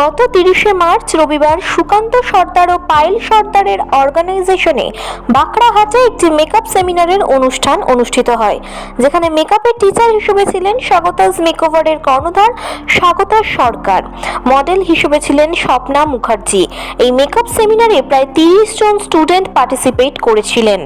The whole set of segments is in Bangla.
গত তিরিশে মার্চ রবিবার সুকান্ত সর্দার ও পায়েল সর্দারের অর্গানাইজেশনে বাঁকড়াহাটে একটি মেকআপ সেমিনারের অনুষ্ঠান অনুষ্ঠিত হয়, যেখানে মেকআপের টিচার হিসেবে ছিলেন স্বাগতাজ মেকওভারের কর্ণধার স্বাগতা সরকার, মডেল হিসেবে ছিলেন স্বপ্না মুখার্জি। এই মেকআপ সেমিনারে প্রায় তিরিশ জন স্টুডেন্ট পার্টিসিপেট করেছিলেন।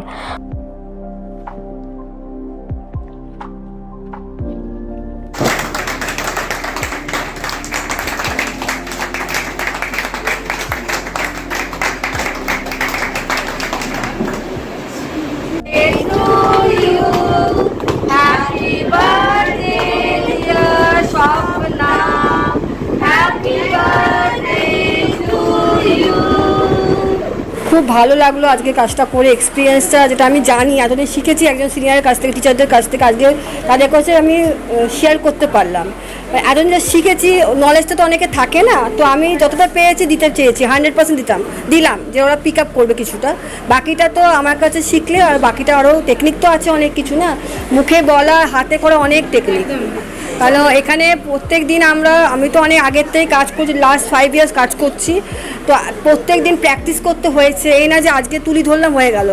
ভালো লাগল আজকে কাজটা করে এক্সপিরিয়েন্সটা যেটা আমি জানি, এতদিন শিখেছি একজন সিনিয়রের কাছ থেকে টিচারদের কাছ থেকে, আজকে তাদের কাছে আমি শেয়ার করতে পারলাম। এতদিন যা শিখেছি নলেজটা তো অনেকে থাকে না, তো আমি যতটা পেয়েছি দিতে চেয়েছি হান্ড্রেড পার্সেন্ট দিতাম, দিলাম যে ওরা পিক আপ করবে কিছুটা। বাকিটা তো আমার কাছে শিখলে, আর বাকিটা আরও টেকনিক তো আছে অনেক কিছু না, মুখে বলা, হাতে করা অনেক টেকনিক কারণ এখানে প্রত্যেক দিন আমরা, আমি তো অনেক আগের থেকে কাজ করছি লাস্ট ফাইভ ইয়ার্স কাজ করছি। তো প্রত্যেক দিন প্র্যাকটিস করতে হয়েছে, এই না যে আজকে তুলি ধরলাম হয়ে গেল।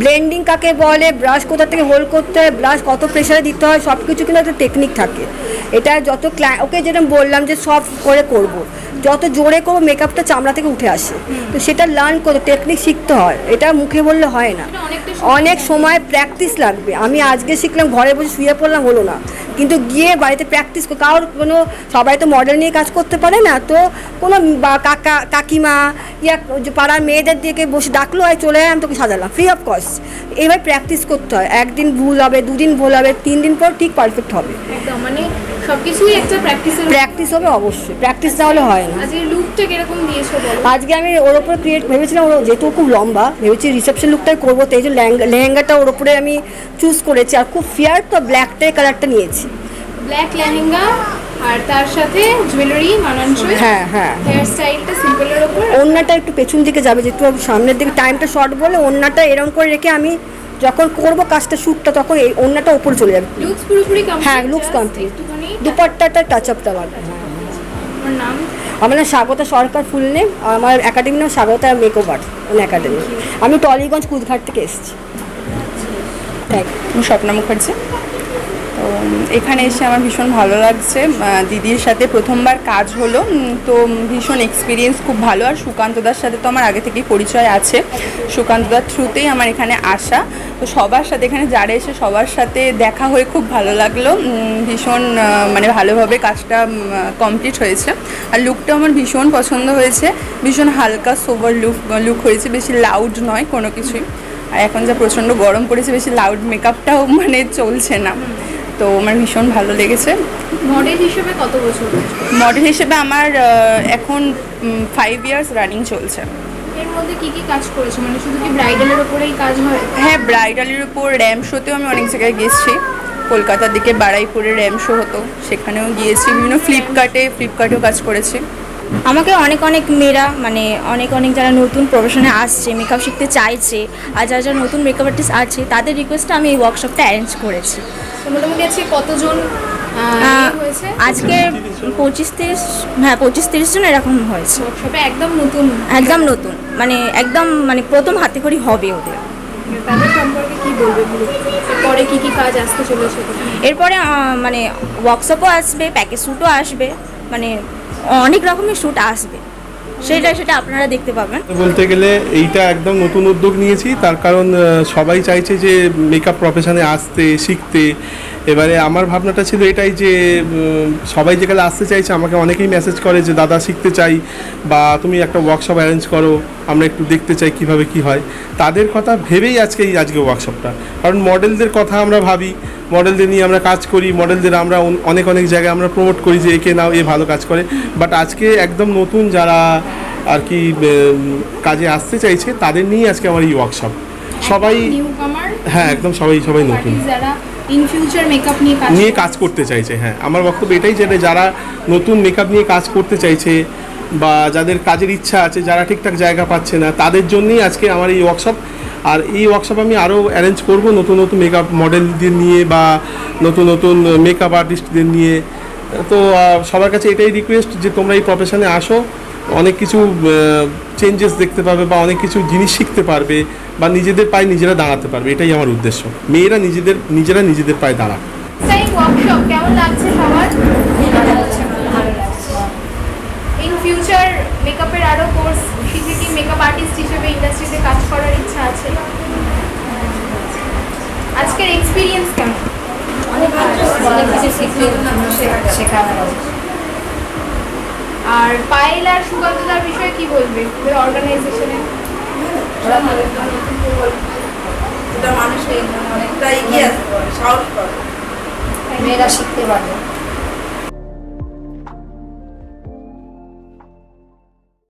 ব্লেন্ডিং কাকে বলে ব্রাশ কোথা থেকে হোল্ড করতে হয় ব্রাশ কত প্রেশারে দিতে হয় সব কিছু কিন্তু একটা টেকনিক থাকে। এটা যত ক্লা ওকে যেটা বললাম যে সব করে করব। যত জোরে করব মেকআপটা চামড়া থেকে উঠে আসে। তো সেটা লার্ন করতে টেকনিক শিখতে হয়, এটা মুখে বললে হয় না। অনেক সময় প্র্যাকটিস লাগবে। আমি আজকে শিখলাম, ঘরে বসে শুয়ে পড়লাম, হলো না। কিন্তু গিয়ে বাড়িতে প্র্যাকটিস কারোর কোনো সবাই তো মডেল নিয়ে কাজ করতে পারে না তো কোনো বা কাকা কাকিমা ইয়া পাড়ার মেয়েদের দিকে বসে ডাকলো হয় চলে আয় আমি তোকে সাজালাম ফ্রি অফ কস্ট এবার প্র্যাকটিস করতে হয় একদিন ভুল হবে দুদিন ভুল হবে তিন দিন পর ঠিক পারফেক্ট হবে। একদম মানে সবকিছুই একটা প্র্যাকটিসের প্র্যাকটিস হবে অবশ্যই প্র্যাকটিস না হলে হয় না। আজকে লুকটা কীরকম দিয়েছ আজকে আমি ওর ওপরে ক্রিয়েট ভেবেছিলাম ওর যেহেতু খুব লম্বা ভেবেছি রিসেপশন লুকটাই করব লেহেঙ্গাটা ওর ওপরে আমি চুজ করেছি আর খুব ফেয়ার তো ব্ল্যাকটাই কালারটা নিয়েছি। ব্ল্যাক লেহেঙ্গা আর তার সাথে জুয়েলারি মানানসই হ্যাঁ হ্যাঁ। হেয়ার স্টাইলটা সিম্পলের ওপর ওড়নাটা একটু পেছন দিকে যাবে যেহেতু আমি সামনের দিকে টাইমটা শর্ট বলে ওড়নাটা এরকম করে রেখে আমি যখন করব কাজটা শ্যুটটা তখন এই ওড়নাটা উপরে চলে যাবে। লুকস পুরোপুরি কমপ্লিট হ্যাঁ, complete. একটুখানি দুপাট্টাটা টাচ আপটা লাগবে হ্যাঁ আমার নাম? আমার নাম স্বাগতা সরকার ফুল নেম আমার একাডেমি নাম স্বাগতা মেকওভার একাডেমি আমি টলিগঞ্জ কুদঘাট থেকে এসেছি। থ্যাংক স্বপ্না মুখার্জি। তো এখানে এসে আমার ভীষণ ভালো লাগছে। দিদির সাথে প্রথমবার কাজ হলো। তো ভীষণ এক্সপিরিয়েন্স খুব ভালো। আর সুকান্তদার সাথে তো আমার আগে থেকেই পরিচয় আছে। সুকান্তদার থ্রুতেই আমার এখানে আসা। তো সবার সাথে এখানে যারা এসে সবার সাথে দেখা হয়ে খুব ভালো লাগল। ভীষণ মানে ভালোভাবে কাজটা কমপ্লিট হয়েছে। আর লুকটা আমার ভীষণ পছন্দ হয়েছে। ভীষণ হালকা সোভার লুক লুক হয়েছে। বেশি লাউড নয় কোনো কিছুই। আর এখন যা প্রচণ্ড গরম পড়েছে, বেশি লাউড মেকআপটাও মানে চলছে না। তো আমার ভীষণ ভালো লেগেছে। মডেল হিসেবে কত বছর মডেল হিসেবে আমার এখন ফাইভ ইয়ার্স রানিং চলছে। এর মধ্যে কি কি কাজ করেছ? মানে শুধু কি ব্রাইডালের ওপরেই কাজ হয়? হ্যাঁ ব্রাইডালের উপর র্যাম শোতেও আমি অনেক জায়গায় গেছি কলকাতার দিকে বাড়াইপুরে র্যাম শো হতো সেখানেও গিয়েছি। বিভিন্ন ফ্লিপকার্টে ফ্লিপকার্টেও কাজ করেছি। আমাকে অনেক অনেক মেয়েরা মানে অনেক অনেক যারা নতুন প্রফেশনে আসছে মেকআপ শিখতে চাইছে আর যারা যারা নতুন মেকআপ আর্টিস্ট আছে তাদের রিকোয়েস্টে আমি এই ওয়ার্কশপটা অ্যারেঞ্জ করেছি। মোটামুটি আজকে কতজন আজকে পঁচিশ তিরিশ হ্যাঁ পঁচিশ তিরিশ জন এরকম হয়েছে। ওয়ার্কশপে একদম নতুন? একদম নতুন মানে একদম মানে প্রথম হাতে করি হবে ওদের। সম্পর্কে কি বলবে বলো? পরে কি কি কাজ আসতে চলেছে? এরপরে মানে ওয়ার্কশপও আসবে প্যাকেজ শ্যুটও আসবে মানে অনেক রকমের শ্যুট আসবে। সেটা সেটা আপনারা দেখতে পাবেন। বলতে গেলে এইটা একদম নতুন উদ্যোগ নিয়েছি, তার কারণ সবাই চাইছে যে মেকআপ প্রফেশনে আসতে, শিখতে। এবারে আমার ভাবনাটা ছিল এটাই যে সবাই যেখানে আসতে চাইছে আমাকে অনেকেই মেসেজ করে যে দাদা শিখতে চাই বা তুমি একটা ওয়ার্কশপ অ্যারেঞ্জ করো আমরা একটু দেখতে চাই কীভাবে কি হয়। তাদের কথা ভেবেই আজকে এই আজকে ওয়ার্কশপটা কারণ মডেলদের কথা আমরা ভাবি মডেলদের নিয়ে আমরা কাজ করি মডেলদের আমরা অনেক অনেক জায়গায় আমরা প্রমোট করি যে একে নাও এ ভালো কাজ করে। বাট আজকে একদম নতুন যারা আর কি কাজে আসতে চাইছে তাদের নিয়েই আজকে আমার এই ওয়ার্কশপ সবাই হ্যাঁ একদম সবাই সবাই নতুন। যারা ইন ফিউচার মেকআপ নিয়ে কাজ নিয়ে কাজ করতে চাইছে হ্যাঁ। আমার বক্তব্য এটাই যে যারা নতুন মেকআপ নিয়ে কাজ করতে চাইছে বা যাদের কাজের ইচ্ছা আছে, যারা ঠিকঠাক জায়গা পাচ্ছে না, তাদের জন্যই আজকে আমার এই ওয়ার্কশপ আর এই ওয়ার্কশপ আমি আরও অ্যারেঞ্জ করব নতুন নতুন মেকআপ মডেলদের নিয়ে বা নতুন নতুন মেকআপ আর্টিস্টদের নিয়ে। তো সবার কাছে এটাই রিকোয়েস্ট যে, তোমরা এই প্রফেশনে আসো। অনেক কিছু চেঞ্জেস দেখতে পাবে বা অনেক কিছু জিনিস শিখতে পারবে বা নিজেদের পায়ে নিজেরা দাঁড়াতে পারবে, এটাই আমার উদ্দেশ্য। মেয়েরা নিজেদের, নিজেরা নিজেদের পায়ে দাঁড়াক। কেমন লাগছে সবার? আর পায়েল আর সুগন্ধদার বিষয়ে কি বলবে? ওদের অর্গানাইজেশনে ওরা মানুষকে অনেকটা এগিয়ে আসতে পারে সাহস পাবে মেয়েরা শিখতে পারবে।